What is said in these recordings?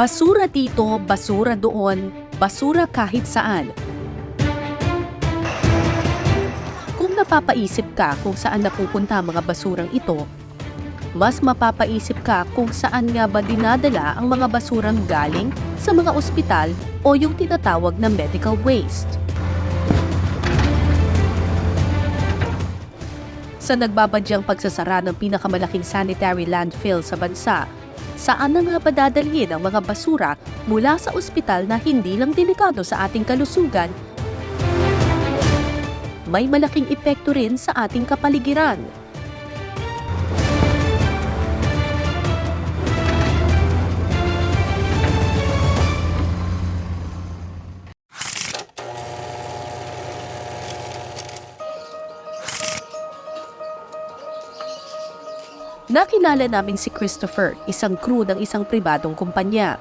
Basura dito, basura doon, basura kahit saan. Kung napapaisip ka kung saan napupunta ang mga basurang ito, mas mapapaisip ka kung saan nga ba dinadala ang mga basurang galing sa mga ospital o yung tinatawag na medical waste. Sa nagbabadyang pagsasara ng pinakamalaking sanitary landfill sa bansa, saan na nga ba dadalhin ang mga basura mula sa ospital na hindi lang delikado sa ating kalusugan, may malaking epekto rin sa ating kapaligiran. Nakilala namin si Christopher, isang crew ng isang pribadong kumpanya.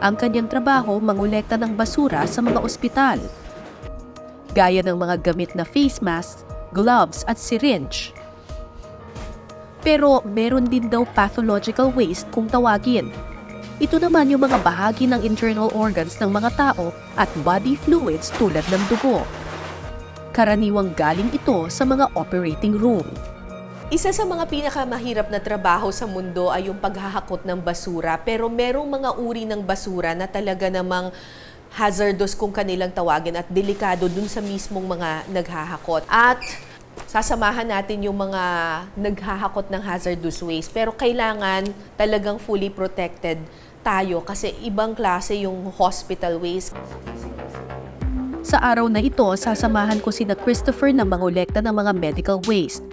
Ang kanyang trabaho mangolekta ng basura sa mga ospital. Gaya ng mga gamit na face mask, gloves at syringe. Pero meron din daw pathological waste kung tawagin. Ito naman yung mga bahagi ng internal organs ng mga tao at body fluids tulad ng dugo. Karaniwang galing ito sa mga operating room. Isa sa mga pinakamahirap na trabaho sa mundo ay yung paghahakot ng basura. Pero merong mga uri ng basura na talaga namang hazardous kung kanilang tawagin at delikado dun sa mismong mga naghahakot. At sasamahan natin yung mga naghahakot ng hazardous waste. Pero kailangan talagang fully protected tayo kasi ibang klase yung hospital waste. Sa araw na ito, sasamahan ko sina Christopher na mangolekta ng mga medical waste.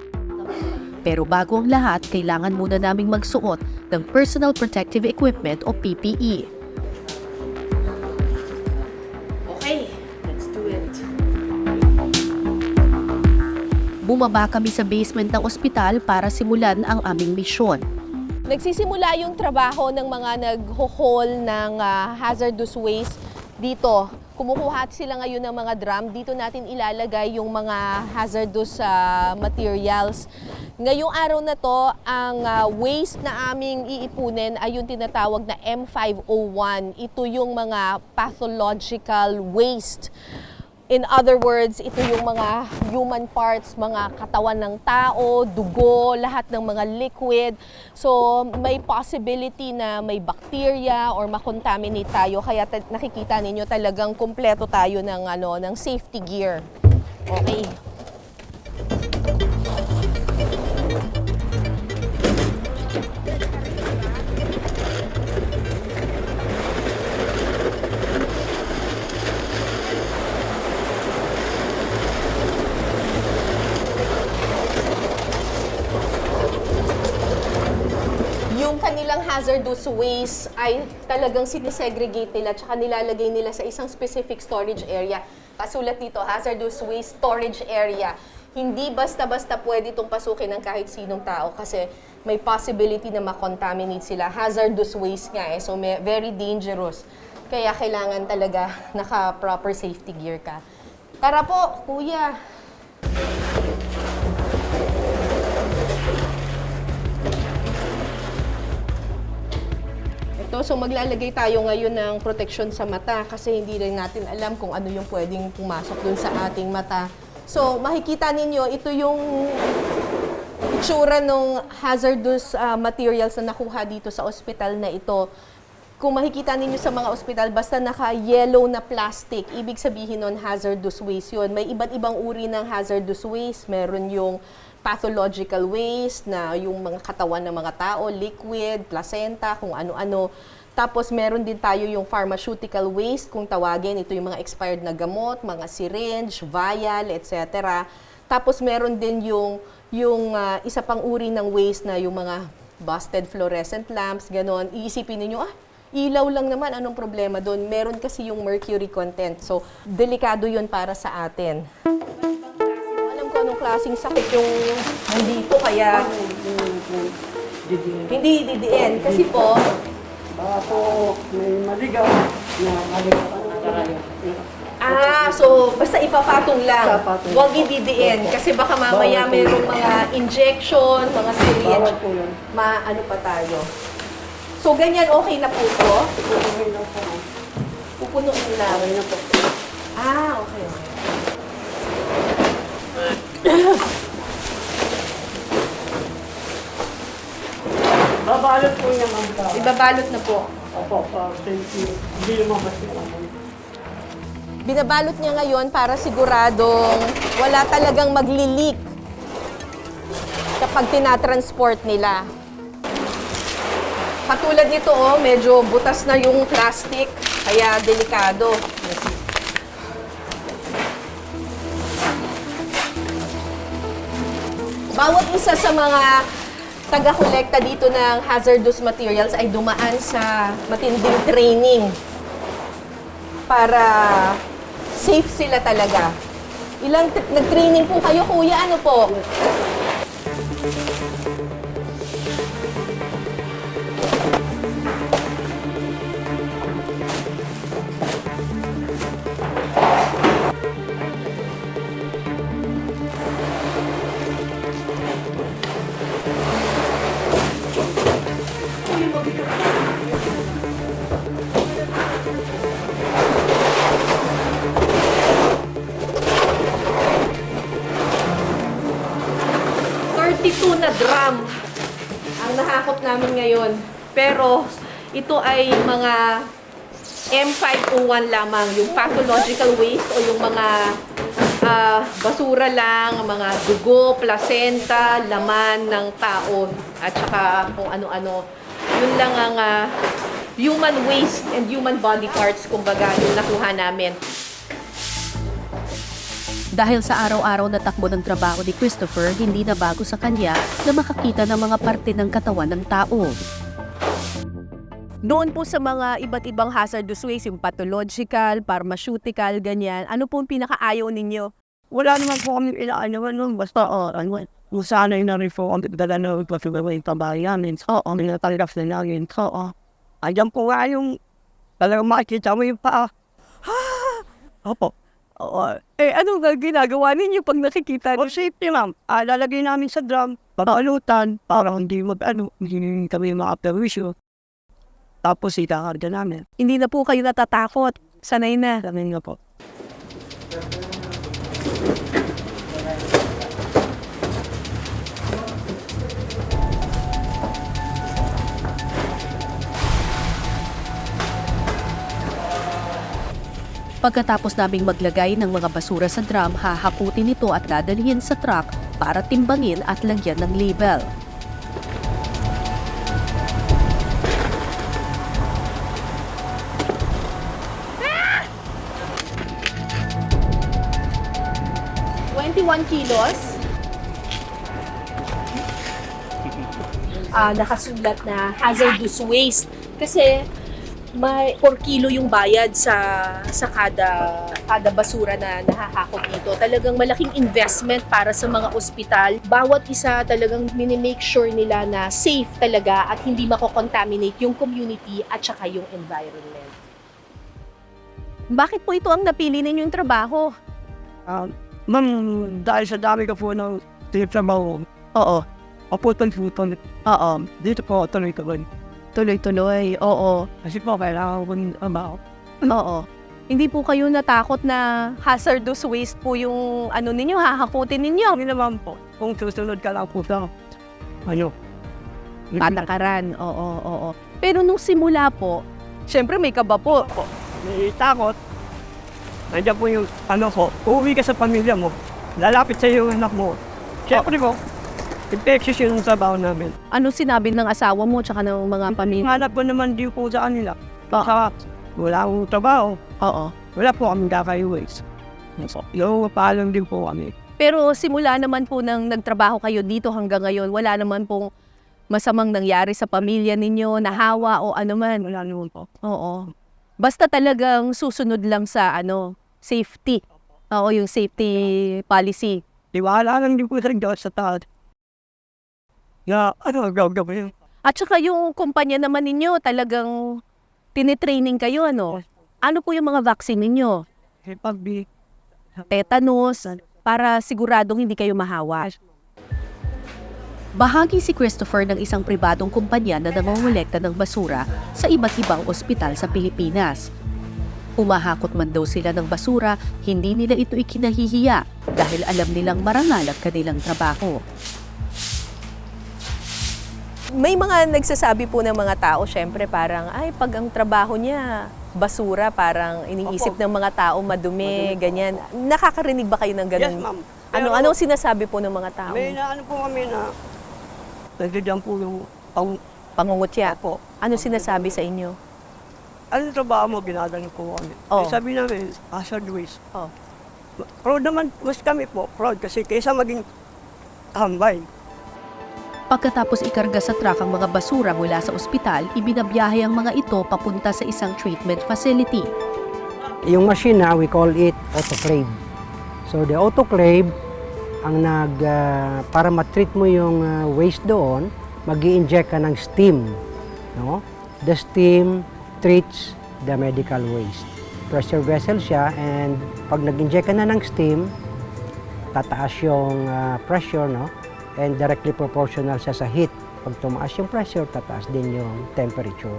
Pero bago ang lahat, kailangan muna naming magsuot ng Personal Protective Equipment o PPE. Okay, let's do it. Bumaba kami sa basement ng ospital para simulan ang aming misyon. Nagsisimula yung trabaho ng mga nagho-haul ng ah, hazardous waste dito. Kumukuha sila ngayon ng mga drum. Dito natin ilalagay yung mga hazardous ah, materials. Ngayong araw na to, ang ah, waste na aming iipunin ay yung tinatawag na M501. Ito yung mga pathological waste. In other words, ito yung mga human parts, mga katawan ng tao, dugo, lahat ng mga liquid. So, may possibility na may bacteria or makontaminate tayo. Kaya ta- nakikita ninyo talagang kumpleto tayo ng, ano, ng safety gear. Okay. Yung kanilang hazardous waste ay talagang sinisegregate nila tsaka nilalagay nila sa isang specific storage area. Kasulat dito, hazardous waste storage area. Hindi basta-basta pwede itong pasukin ng kahit sinong tao kasi may possibility na makontaminate sila. Hazardous waste nga eh, so may, very dangerous. Kaya kailangan talaga naka-proper safety gear ka. Tara po, kuya. Ito, so maglalagay tayo ngayon ng protection sa mata kasi hindi rin natin alam kung ano yung pwedeng pumasok dun sa ating mata. So, makikita ninyo, ito yung itsura ng hazardous ah, materials na nakuha dito sa ospital na ito. Kung makikita ninyo sa mga ospital, basta naka-yellow na plastic, ibig sabihin nun hazardous waste yun. May iba't ibang uri ng hazardous waste. Meron yung pathological waste na yung mga katawan ng mga tao, liquid, placenta, kung ano-ano. Tapos meron din tayo yung pharmaceutical waste, kung tawagin, ito yung mga expired na gamot, mga syringe, vial, etc. Tapos meron din yung yung ah, isa pang uri ng waste na yung mga busted fluorescent lamps, ganon. Iisipin niyo ah, ilaw lang naman, anong problema doon? Meron kasi yung mercury content. So, delikado yun para sa atin. Klaseng sakit yung nandito, kaya hindi didiin. Kasi po, Baka po may maligaw na maligaw ang tayo. ah, so basta ipapatong lang. Ipapatong. Huwag ididiin. Kasi baka mamaya Bawal po merong mga injection, mga syringe. Bawal po yun. Ma, ano pa tayo. So, ganyan okay na po ito? Okay na po. Pupunuin lang. Okay na po. Ah, okay, okay. Babalot po niya ma'am ka. Ibabalot na po. Opo, pa safety. Hindi lumabas yung. Binabalot niya ngayon para siguradong wala talagang magli-leak kapag tinatransport nila. Katulad nito, oh, medyo butas na yung plastic, kaya delikado. Bawat isa sa mga taga-kolekta dito ng hazardous materials ay dumaan sa matinding training para safe sila talaga. Ilang nag-training po kayo, kuya? Ano po? Pero ito ay mga M501 lamang, yung pathological waste o yung mga ah, basura lang, mga dugo, placenta, laman ng tao at saka kung ano-ano. Yun lang ang ah, human waste and human body parts kumbaga yung nakuha namin. Dahil sa araw-araw na takbo ng trabaho ni Christopher, hindi na bago sa kanya na makakita ng mga parte ng katawan ng tao. Doon po sa mga iba't ibang hazardous waste, yung pathological, pharmaceutical, ganyan, ano po ang pinakaayaw ninyo? Wala naman po kami inaano nun. Basta, oh, ano, kung sana yung na-refer ang dala na pagpapagawa yung tabayan namin. So, ang natagraph na namin. So, oh, andyan po nga yung talagang makikita mo yung paa. Opo. Oo. Eh, ano nga ginagawa ninyo pag nakikita? For safety, ma'am. Ah, lalagay namin sa drum, papalutan, para hindi mag, ano, hindi kami makaperwisyo. Tapos itakarga namin. Hindi na po kayo natatakot. Sanay na. Kami nga po. Pagkatapos naming maglagay ng mga basura sa drum, hahakutin ito at dadalhin sa truck para timbangin at lagyan ng label. Twenty-one kilos. Ah, nakasulat na hazardous waste kasi may 4 kilo yung bayad sa sa kada kada basura na nahahakot nito. Talagang malaking investment para sa mga ospital. Bawat isa talagang minimake sure nila na safe talaga at hindi mako-contaminate yung community at saka yung environment. Bakit po ito ang napili ninyong trabaho? Ah, ma'am, dahil sa dami ko po ng trabaho, Oo, paputol-putol. oo. Dito po, tuloy-tuloy. Tuloy-tuloy, oo, Kasi po, kailangan ko ng trabaho. oo. Hindi po kayo natakot na hazardous waste po yung ano ninyo, hahakutin ninyo? Hindi naman po, kung susunod ka lang po sa, ano, Patakaran, oo, oo. Pero nung simula po, syempre may kaba po. may takot. Nandiyan po yung, ano ko, uuwi ka sa pamilya mo, lalapit sa yung anak mo. Siyempre po, infectious yung trabaho namin. Ano sinabi ng asawa mo tsaka ng mga pamilya? Hanap ko naman din po sa kanila. Baka wala akong trabaho, Oo. wala po kaming kakaiways. Yung paalam din po kami. Pero simula naman po nang nagtrabaho kayo dito hanggang ngayon, wala naman pong masamang nangyari sa pamilya ninyo, nahawa o ano man. Wala naman po. Oo. Basta talagang susunod lang sa ano, safety. Oo, yung safety policy. Tiwala lang din po sa Diyos sa taas. Na, ano, gagawin? At saka yung kumpanya naman ninyo, talagang tinitraining kayo, ano? Ano po yung mga vaccine ninyo? Hepag B. Tetanus, para siguradong hindi kayo mahawa. Bahagi si Christopher ng isang pribadong kumpanya na nangongolekta ng basura sa iba't ibang ospital sa Pilipinas. Umahakot man daw sila ng basura, hindi nila ito ikinahihiya dahil alam nilang marangal ang kanilang trabaho. May mga nagsasabi po ng mga tao, syempre parang, ay, pag ang trabaho niya, basura, parang iniisip Opo. ng mga tao madumi, Madumi po, ganyan. Nakakarinig ba kayo ng ganun? Yes, ma'am. Ano, anong sinasabi po ng mga tao? May na ano po kami na nandiyan po yung pang Pangungutya. po. Ano sinasabi sa inyo? Ano trabaho mo? Binadali po kami. Oh. Eh, sabi namin, hazard waste. Oh. Proud naman, mas kami po, proud kasi kaysa maging tambay. Pagkatapos ikarga sa truck ang mga basura mula sa ospital, ibinabiyahe ang mga ito papunta sa isang treatment facility. Yung machine na, we call it autoclave. So the autoclave, ang nag, ah, para matreat mo yung ah, waste doon, mag inject ka ng steam. No? The steam treats the medical waste. Pressure vessel siya and pag nag-inject ka na ng steam, tataas yung ah, pressure, no? And directly proportional siya sa heat. Pag tumaas yung pressure, tataas din yung temperature.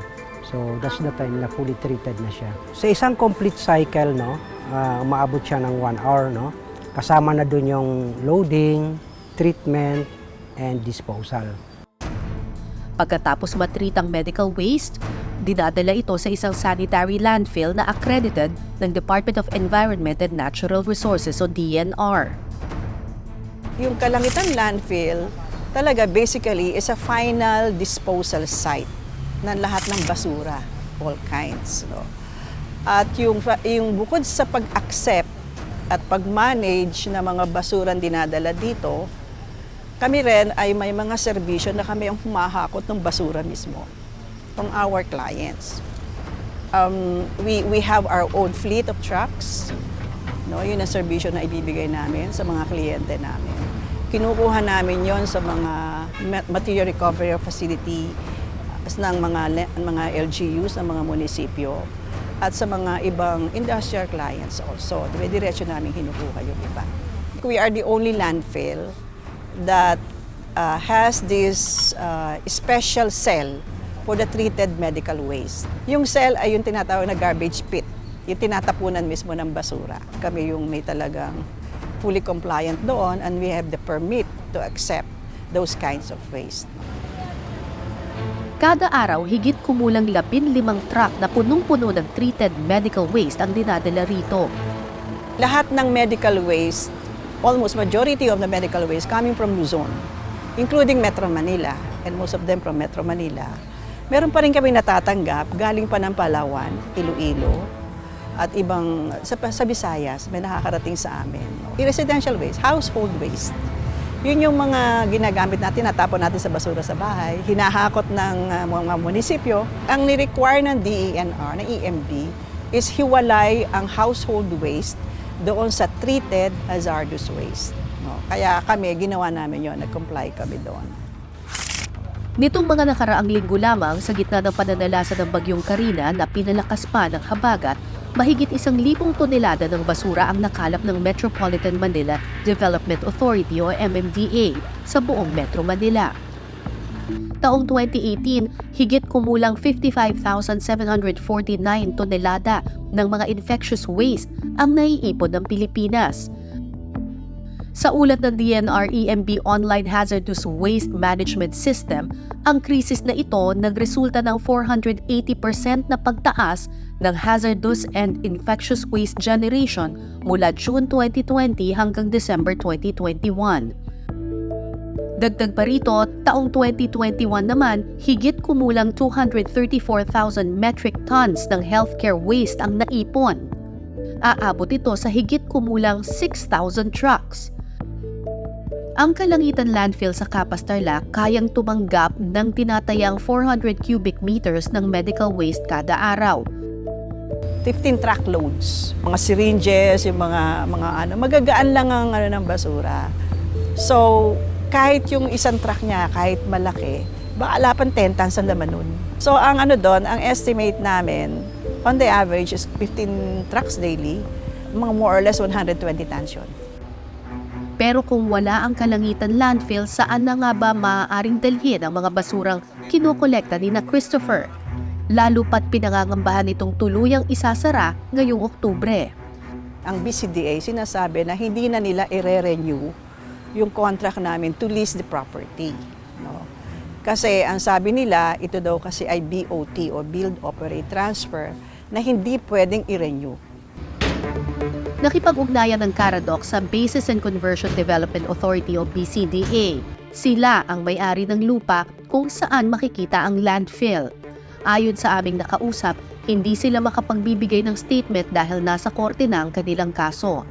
So that's the time na fully treated na siya. Sa isang complete cycle, no, ah, umaabot siya ng one hour, no? Kasama na dun yung loading, treatment, and disposal. Pagkatapos matreat ang medical waste, dinadala ito sa isang sanitary landfill na accredited ng Department of Environment and Natural Resources o DNR. Yung Kalangitan landfill, talaga basically is a final disposal site ng lahat ng basura, all kinds. No? At yung, yung bukod sa pag-accept at pag-manage ng mga basurang dinadala dito, kami rin ay may mga serbisyo na kami ang humahakot ng basura mismo from our clients. Um, we, we have our own fleet of trucks. No, yun ang serbisyo na ibibigay namin sa mga kliyente namin. Kinukuha namin yon sa mga ma- material recovery facility ng mga mga LGUs ng mga munisipyo at sa mga ibang industrial clients also. Dire-diretso namin kinukuha yung iba. We are the only landfill that uh, has this uh, special cell for the treated medical waste. Yung cell ay yung tinatawag na garbage pit, yung tinatapunan mismo ng basura. Kami yung may talagang fully compliant doon and we have the permit to accept those kinds of waste. Kada araw, higit kumulang 15 truck na punong-puno ng treated medical waste ang dinadala rito. Lahat ng medical waste, almost majority of the medical waste coming from Luzon, including Metro Manila, and most of them from Metro Manila. Meron pa rin kami natatanggap galing pa ng Palawan, Iloilo, at ibang sa, sa Visayas, may nakakarating sa amin. I-residential waste, household waste. Yun yung mga ginagamit natin, natapon natin sa basura sa bahay, hinahakot ng uh, mga munisipyo. Ang ni-require ng DENR, ng EMB, is hiwalay ang household waste doon sa treated hazardous waste. No? Kaya kami, ginawa namin yon nag-comply kami doon. Nitong mga nakaraang linggo lamang sa gitna ng pananalasa ng bagyong Karina na pinalakas pa ng habagat, mahigit isang libong tonelada ng basura ang nakalap ng Metropolitan Manila Development Authority o MMDA sa buong Metro Manila. Taong 2018, higit kumulang 55,749 tonelada ng mga infectious waste ang naiipon ng Pilipinas. Sa ulat ng DNR-EMB Online Hazardous Waste Management System, ang krisis na ito nagresulta ng 480% na pagtaas ng hazardous and infectious waste generation mula June 2020 hanggang December 2021. Dagdag pa rito, taong 2021 naman, higit kumulang 234,000 metric tons ng healthcare waste ang naipon. Aabot ito sa higit kumulang 6,000 trucks. Ang Kalangitan Landfill sa Capas Tarlac kayang tumanggap ng tinatayang 400 cubic meters ng medical waste kada araw. 15 truckloads, mga syringes, yung mga mga ano, magagaan lang ang ano ng basura. So, kahit yung isang truck niya, kahit malaki, baka alapan 10 tons ang laman nun. So, ang ano doon, ang estimate namin, on the average is 15 trucks daily, mga more or less 120 tons yun. Pero kung wala ang kalangitan landfill, saan na nga ba maaaring dalhin ang mga basurang kinokolekta ni na Christopher? Lalo pat pinangangambahan itong tuluyang isasara ngayong Oktubre. Ang BCDA sinasabi na hindi na nila i-renew yung contract namin to lease the property. No? Kasi ang sabi nila, ito daw kasi ay BOT o Build, Operate, Transfer na hindi pwedeng i-renew. Nakipag-ugnayan ng Caradoc sa Basis and Conversion Development Authority o BCDA. Sila ang may-ari ng lupa kung saan makikita ang landfill. Ayon sa aming nakausap, hindi sila makapagbibigay ng statement dahil nasa korte na ang kanilang kaso.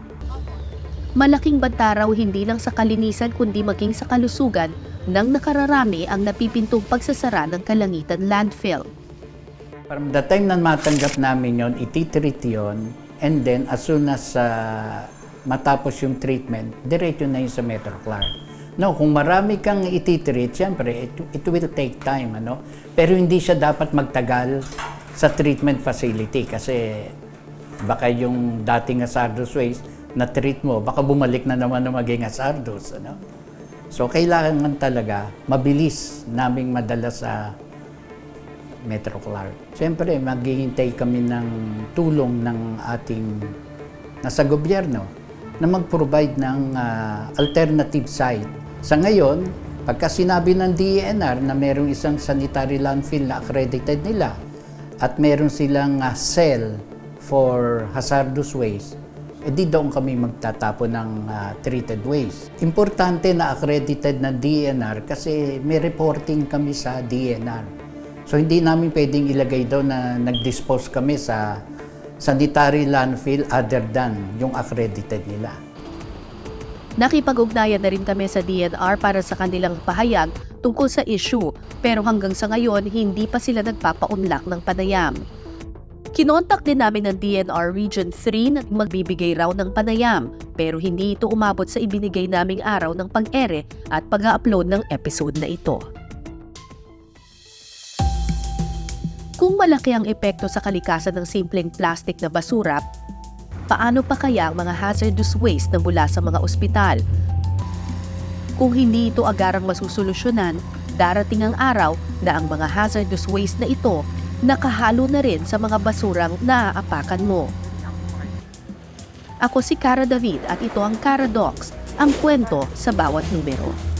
Malaking banta raw hindi lang sa kalinisan kundi maging sa kalusugan nang nakararami ang napipintong pagsasara ng kalangitan landfill. From the time na matanggap namin yon, ititreat yon, and then as soon as ah, matapos yung treatment, diretso na yun sa Metro Clark. No, kung marami kang ititreat, siyempre, it, it will take time, ano? Pero hindi siya dapat magtagal sa treatment facility kasi baka yung dating hazardous waste na treat mo, baka bumalik na naman na maging hazardous, ano? So, kailangan talaga mabilis naming madala sa Metro Clark. Siyempre, maghihintay kami ng tulong ng ating nasa gobyerno na mag-provide ng ah, alternative site. Sa ngayon, pagka sinabi ng DENR na merong isang sanitary landfill na accredited nila at meron silang ah, cell for hazardous waste, edi doon kami magtatapo ng ah, treated waste. Importante na accredited ng DENR kasi may reporting kami sa DENR. So hindi namin pwedeng ilagay daw na nag-dispose kami sa sanitary landfill other than yung accredited nila. Nakipag-ugnayan na rin kami sa DNR para sa kanilang pahayag tungkol sa issue pero hanggang sa ngayon hindi pa sila nagpapaunlak ng panayam. Kinontak din namin ng DNR Region 3 na magbibigay raw ng panayam pero hindi ito umabot sa ibinigay naming araw ng pag-ere at pag-upload ng episode na ito. Kung malaki ang epekto sa kalikasan ng simpleng plastic na basura, paano pa kaya ang mga hazardous waste na mula sa mga ospital? Kung hindi ito agarang masusolusyonan, darating ang araw na ang mga hazardous waste na ito nakahalo na rin sa mga basurang naaapakan mo. Ako si Cara David at ito ang Cara Docs, ang kwento sa bawat numero.